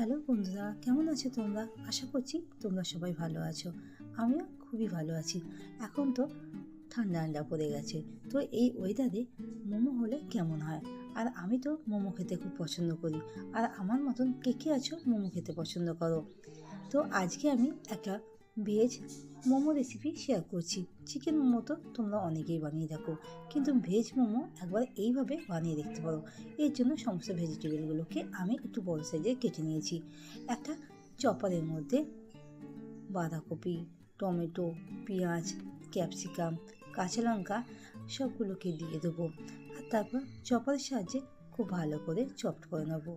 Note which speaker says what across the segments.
Speaker 1: Hello বন্ধুরা, কেমন আছো তোমরা? আশা করছি তোমরা সবাই ভালো আছো। আমিও খুবই ভালো আছি। এখন তো ঠান্ডা ঠান্ডা পড়ে গেছে। তো এই ওয়েদারে মোমো হলে কেমন হয়? আর আমি তো মোমো খেতে খুব পছন্দ করি। আর আমার মতন কে কে আছো মোমো খেতে পছন্দ করো? তো আজকে আমি একটা ভেজ মোমো রেসিপি শেয়ার করছি। চিকেন মোমো তো তোমরা অনেকেই বানিয়ে থাকো কিন্তু ভেজ মোমো একবার এইভাবে বানিয়ে দেখতে পারো। এর জন্য সমস্ত ভেজিটেবলগুলোকে আমি একটু বড় সাইজে কেটে নিয়েছি। একটা চপারের মধ্যে বাঁধাকপি, টমেটো, পেঁয়াজ ক্যাপসিকাম কাঁচা লঙ্কা সবগুলোকে দিয়ে দেবো। আর তারপর চপারের সাহায্যে খুব ভালো করে চপড করে নেব।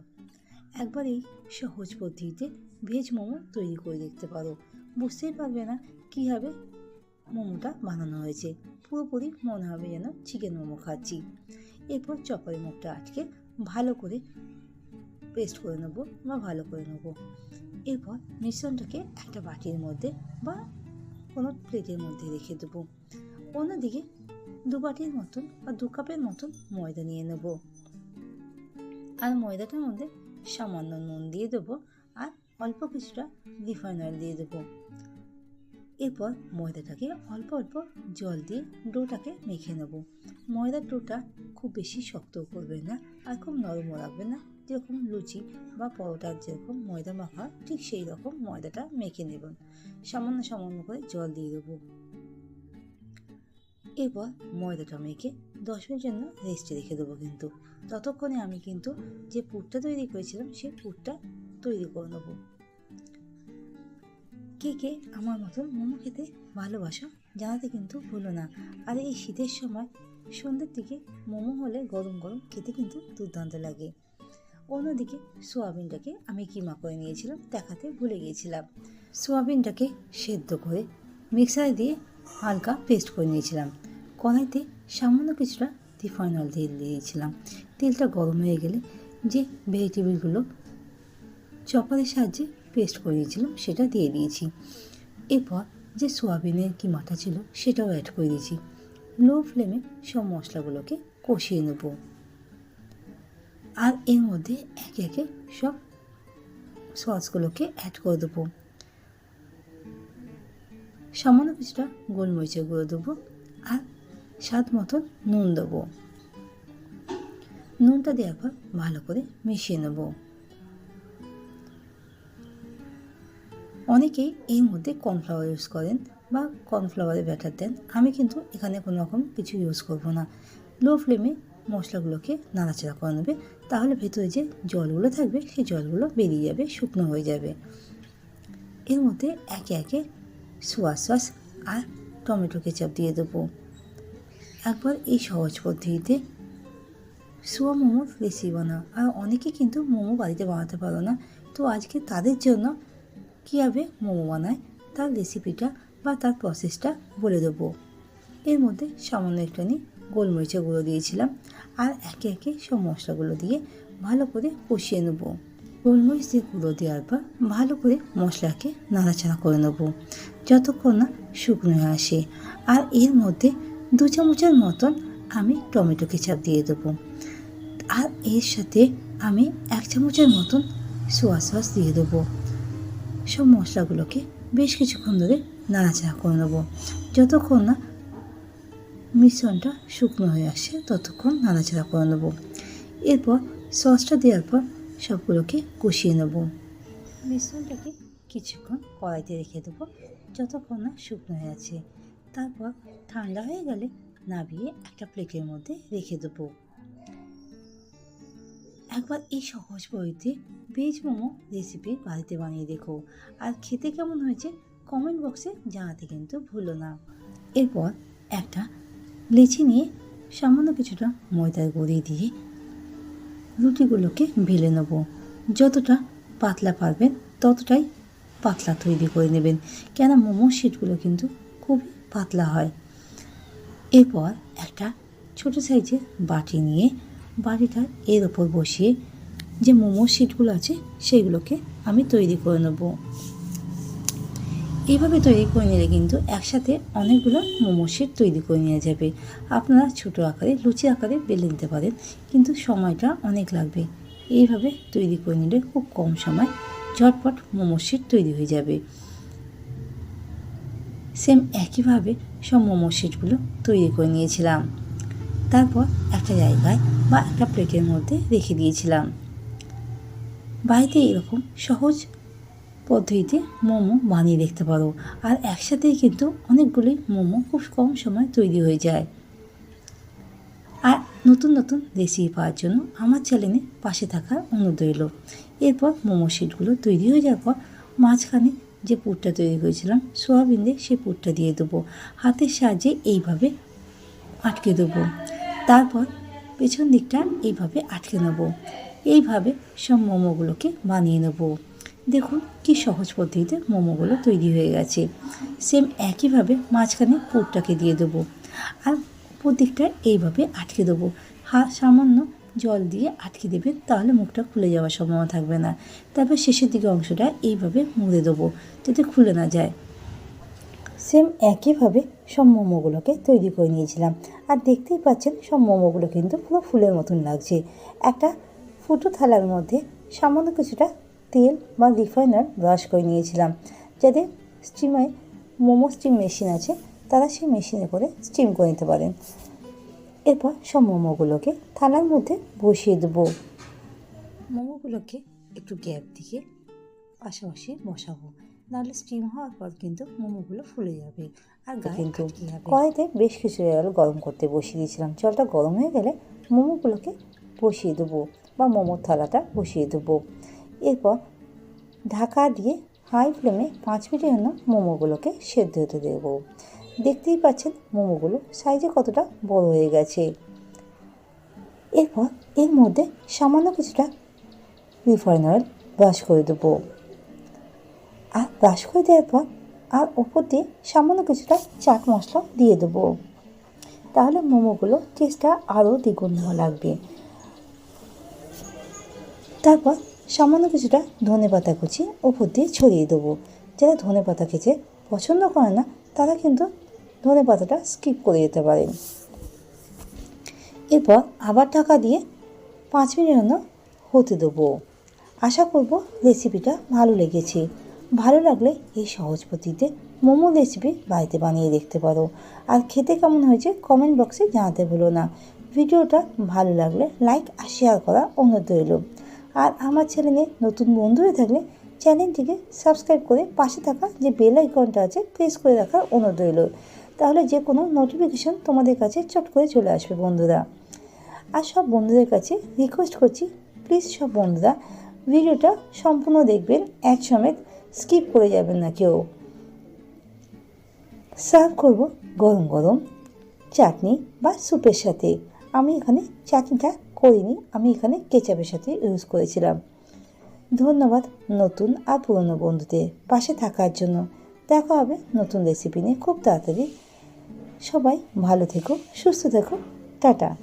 Speaker 1: একবার এই সহজ পদ্ধতিতে ভেজ মোমো তৈরি করে দেখতে পারো। বুঝতেই পারবে না কীভাবে মোমোটা বানানো হয়েছে। পুরোপুরি মনে হবে যেন চিকেন মোমো খাচ্ছি। এরপর চপারের মুখটা আটকে ভালো করে পেস্ট করে নেব বা ভালো করে নেব। এরপর মিশ্রণটাকে একটা বাটির মধ্যে বা কোনো প্লেটের মধ্যে রেখে দেবো। অন্যদিকে দু বাটির মতন বা দু কাপের মতন ময়দা নিয়ে নেব। আর ময়দাটার মধ্যে সামান্য নুন দিয়ে দেবো। অল্প কিছুটা রিফাইন অয়েল দিয়ে দেবো। এরপর ময়দাটাকে অল্প অল্প জল দিয়ে ডোটাকে মেখে নেব। ময়দার ডোটা খুব বেশি শক্ত করবে না আর খুব নরমও রাখবে না। যেরকম লুচি বা পরোটার যেরকম ময়দা মাখা, ঠিক সেই রকম ময়দাটা মেখে নেবেন সামান্য সামান্য করে জল দিয়ে দেবো। এরপর ময়দাটা মেখে দশ মিনিটের জন্য রেস্টে রেখে দেবো কিন্তু। ততক্ষণে আমি কিন্তু যে পুরটা তৈরি করেছিলাম সেই পুরটা তৈরি করে নেব। কে কে আমার মতন মোমো খেতে ভালোবাসো জানাতে কিন্তু ভুলো না। আর এই শীতের সময় সন্ধ্যের দিকে মোমো হলে গরম গরম খেতে কিন্তু দুর্দান্ত লাগে। অন্যদিকে সোয়াবিনটাকে আমি কিমা করে নিয়েছিলাম, দেখাতে ভুলে গিয়েছিলাম। সোয়াবিনটাকে সেদ্ধ করে মিক্সারে দিয়ে হালকা পেস্ট করে নিয়েছিলাম। কড়াইতে সামান্য কিছুটা রিফাইন অয়েল দিয়ে দিয়েছিলাম। তেলটা গরম হয়ে গেলে যে ভেজিটেবলগুলো চপারের সাহায্যে পেস্ট করে দিয়েছিলাম সেটা দিয়ে দিয়েছি। এরপর যে সোয়াবিনের কি মাথা ছিল, সেটাও অ্যাড করে দিয়েছি। লো ফ্লেমে সব মশলাগুলোকে কষিয়ে নেব। আর এর মধ্যে একে একে সব সসগুলোকে অ্যাড করে দেবো। সামান্য কিছুটা গোলমরিচের গুঁড়ো দেবো আর স্বাদ মতন নুন দেবো। নুনটা দেওয়ার পর ভালো করে মিশিয়ে নেব। অনেকেই এর মধ্যে কর্নফ্লাওয়ার ইউজ করেন বা কর্নফ্লাওয়ারের ব্যাটার দেন। আমি কিন্তু এখানে কোনো রকম কিছু ইউজ করব না। লো ফ্লেমে মশলাগুলোকে নাড়াচাড়া করে নেবে। তাহলে ভেতরে যে জলগুলো থাকবে, সেই জলগুলো বেরিয়ে যাবে, শুকনো হয়ে যাবে। এর মধ্যে একে একে সোয়া সস আর টমেটো কেচাপ দিয়ে দেবো। একবার এই সহজ পদ্ধতিতে সোয়া মোমোর রেসিপি বানাও। আর অনেকে কিন্তু মোমো বাড়িতে বানাতে পারো না। তো আজকে তাদের জন্য কীভাবে মোমো বানায়, তার রেসিপিটা বা তার প্রসেসটা বলে দেবো। এর মধ্যে সামান্য একটুখানি গোলমরিচের গুঁড়ো দিয়েছিলাম আর একে একে সব মশলাগুলো দিয়ে ভালো করে কষিয়ে নেব। গোলমরিচ দিয়ে গুঁড়ো দেওয়ার পর ভালো করে মশলাকে নাড়াচাড়া করে নেব, যতক্ষণ না শুকনো আসে। আর এর মধ্যে দু চামচের মতন আমি টমেটো কেচাপ দিয়ে দেবো। আর এর সাথে আমি এক চামচের মতন সোয়া সস দিয়ে দেবো। সব মশলাগুলোকে বেশ কিছুক্ষণ ধরে নাড়াচাড়া করে নেব। যতক্ষণ না মিশ্রণটা শুকনো হয়ে আসে, ততক্ষণ নাড়াচাড়া করে নেব। এরপর সসটা দেওয়ার পর সবগুলোকে কষিয়ে নেব। মিশ্রণটাকে কিছুক্ষণ কড়াইতে রেখে দেবো, যতক্ষণ না শুকনো হয়ে আছে। তারপর ঠান্ডা হয়ে গেলে নাবিয়ে একটা প্লেটের মধ্যে রেখে দেবো। একবার এই সহজ বইতে ভেজ মোমো রেসিপি বাড়িতে বানিয়ে দেখো। আর খেতে কেমন হয়েছে কমেন্ট বক্সে জানাতে কিন্তু ভুলো না। এরপর একটা লেচি নিয়ে সামান্য কিছুটা ময়দার গুঁড়ি দিয়ে রুটিগুলোকে বেলে নেব। যতটা পাতলা পারবেন ততটাই পাতলা তৈরি করে নেবেন। কেন মোমো শিটগুলো কিন্তু খুবই পাতলা হয়। এরপর একটা ছোটো সাইজের বাটি নিয়ে বাটিটা এর ওপর বসিয়ে যে মোমোর শিটগুলো আছে সেইগুলোকে আমি তৈরি করে নেব। এইভাবে তৈরি করে নিলে কিন্তু একসাথে অনেকগুলো মোমো শিট তৈরি করে নেওয়া যাবে। আপনারা ছোটো আকারে, লুচি আকারে বেলে নিতে পারেন, কিন্তু সময়টা অনেক লাগবে। এইভাবে তৈরি করে নিলে খুব কম সময় ঝটপট মোমো শিট তৈরি হয়ে যাবে। সেম একইভাবে সব মোমো শিটগুলো তৈরি করে নিয়েছিলাম। তারপর একটা জায়গায় বা একটা প্লেটের মধ্যে রেখে দিয়েছিলাম। বাড়িতে এরকম সহজ পদ্ধতিতে মোমো বানিয়ে দেখতে পারো। আর একসাথেই কিন্তু অনেকগুলি মোমো খুব কম সময় তৈরি হয়ে যায়। আর নতুন নতুন রেসিপি পাওয়ার জন্য আমার চ্যানেলে পাশে থাকার অনুরোধ রইল। এরপর মোমো শিটগুলো তৈরি হয়ে যাওয়ার পর মাঝখানে যে পুরটা তৈরি করেছিলাম, সোয়াবিন দিয়ে সেই পুরটা দিয়ে দেবো। হাতের সাহায্যে এইভাবে আটকে দেবো। তারপর পেছন দিকটা এইভাবে আটকে নেব। এইভাবে সব মোমোগুলোকে বানিয়ে নেব। দেখুন কি সহজ পদ্ধতিতে মোমোগুলো তৈরি হয়ে গেছে। সেম একইভাবে মাঝখানে পুরটাকে দিয়ে দেবো। আর উপর দিকটা এইভাবে আটকে দেবো। হা, সামান্য জল দিয়ে আটকে দেবেন, তাহলে মুখটা খুলে যাওয়ার সম্ভাবনা থাকবে না। তারপর শেষের দিকে অংশটা এইভাবে মুড়ে দেবো, যাতে খুলে না যায়। সেম একইভাবে সব মোমোগুলোকে তৈরি করে নিয়েছিলাম। আর দেখতেই পাচ্ছেন, সব মোমোগুলো কিন্তু পুরো ফুলের মতন লাগছে। একটা ফুটো থালার মধ্যে সামান্য কিছুটা তেল বা রিফাইনার ব্রাশ করে নিয়েছিলাম যাদের স্টিমে মোমো স্টিম মেশিন আছে, তারা সেই মেশিনে করে স্টিম করে নিতে পারেন এরপর সব মোমোগুলোকে থালার মধ্যে বসিয়ে দেবো। মোমোগুলোকে একটু গ্যাপ দিয়ে পাশাপাশি বসাবো। নাহলে স্টিম হওয়ার পর কিন্তু মোমোগুলো ফুলে যাবে আর গায়ে কিন্তু কড়াইতে বেশ কিছু জল গরম করতে বসিয়ে দিয়েছিলাম। জলটা গরম হয়ে গেলে মোমোগুলোকে বসিয়ে দেবো বা মোমোর থালাটা বসিয়ে দেবো। এরপর ঢাকা দিয়ে হাই ফ্লেমে পাঁচ মিনিটের জন্য মোমোগুলোকে সেদ্ধ হতে দেবো। দেখতেই পাচ্ছেন মোমোগুলো সাইজে কতটা বড় হয়ে গেছে। এরপর এর মধ্যে সামান্য কিছুটা রিফাইন অয়েল ব্রাশ করে দেবো। আর ব্রাশ করে দেওয়ার পর আর ওপর দিয়ে সামান্য কিছুটা চাট মশলা দিয়ে দেবো। তাহলে মোমোগুলো টেস্টটা আরও দ্বিগুণ লাগবে। তারপর সামান্য কিছুটা ধনে পাতা কুচি ওপর দিয়ে ছড়িয়ে দেবো। যারা ধনে পাতা খেতে পছন্দ করে না, তারা কিন্তু ধনে পাতাটা স্কিপ করে যেতে পারেন এরপর আবার ঢাকা দিয়ে পাঁচ মিনিট হতে দেবো। আশা করব রেসিপিটা ভালো লেগেছে। ভালো লাগলে এই সহজ পদ্ধতিতে মোমো রেসিপি বাড়িতে বানিয়ে দেখতে পারো। আর খেতে কেমন হয়েছে কমেন্ট বক্সে জানাতে ভুলো না। ভিডিওটা ভালো লাগলে লাইক আর শেয়ার করা অনুরোধ রইল। আর আমার চ্যানেলে নতুন বন্ধু হয়ে থাকলে চ্যানেলটিকে সাবস্ক্রাইব করে পাশে থাকা যে বেল আইকনটা আছে প্রেস করে রাখার অনুরোধ রইল। তাহলে যে কোনো নোটিফিকেশন তোমাদের কাছে চট করে চলে আসবে বন্ধুরা। আর সব বন্ধুদের কাছে রিকোয়েস্ট করছি প্লিজ সব বন্ধুরা, ভিডিওটা সম্পূর্ণ দেখবেন এক সমেত স্কিপ করে যাবেন না কেউ। সার্ভ করব গরম গরম চাটনি বা স্যুপের সাথে। আমি এখানে চাটনিটা করিনি, আমি এখানে কেচাপের সাথে ইউজ করেছিলাম। ধন্যবাদ নতুন আর পুরনো বন্ধুদের পাশে থাকার জন্য। দেখা হবে নতুন রেসিপি নিয়ে খুব তাড়াতাড়ি। সবাই ভালো থেকো, সুস্থ থেকো, টাটা।